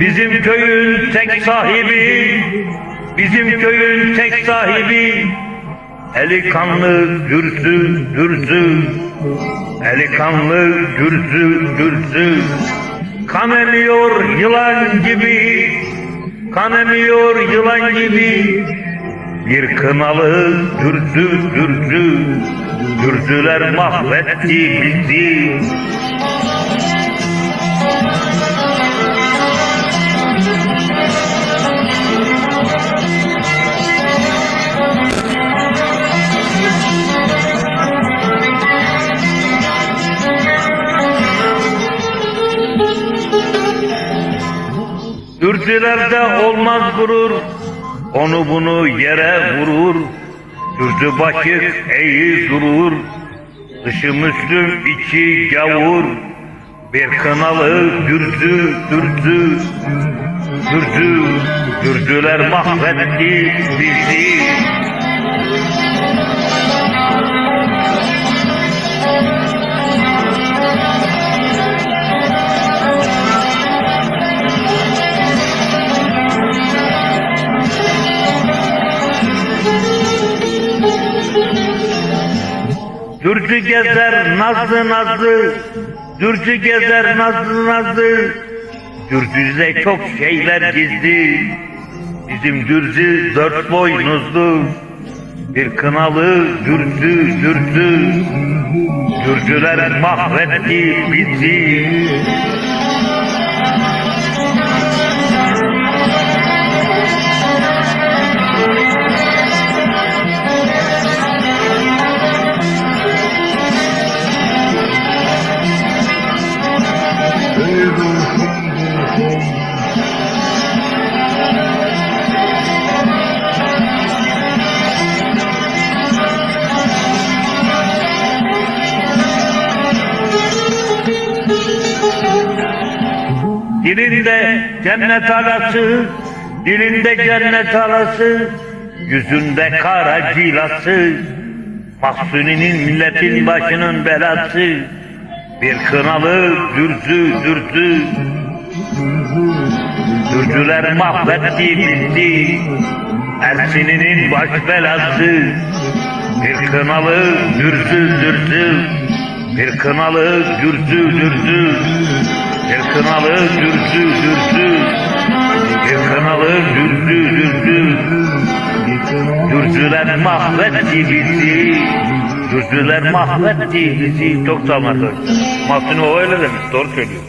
Bizim köyün tek sahibi, bizim köyün tek sahibi, eli kanlı dürzü dürzü, eli kanlı dürzü dürzü, kan emiyor yılan gibi, kan emiyor yılan gibi, bir kınalı dürzü dürzü, dürzüler mahvetti bizi. Dürzülerde olmaz gurur, onu bunu yere vurur. Dürzü başı eği durur, dışı Müslüm içi gavur. Bir kınalı dürzü dürzü, dürzü, dürzüler mahvetti bizi. Dürcü gezer nazlı nazlı, dürcü gezer nazlı nazlı. Dürcüde çok şeyler gizli, bizim dürzü dört boynuzlu. Bir kınalı dürzü dürzü, dürcüler mahvetti bizi. Dilinde cennet alası, dilinde cennet alası, yüzünde kara cilası, Mahsuni'nin milletin başının belası, bir kınalı dürzü dürzü, Dürcüler mahvetti bizi, Ersin'inin baş belası, bir kınalı dürzü dürzü, bir kınalı dürzü dürzü, bir kınalı dürzü dürzü, bir kınalı dürzü dürzü. Dürzüler mahvetti bizi, dürzüler mahvetti bizi. Çok arkadaşlar. Mahsuni o öyle demiş, doğru söylüyor.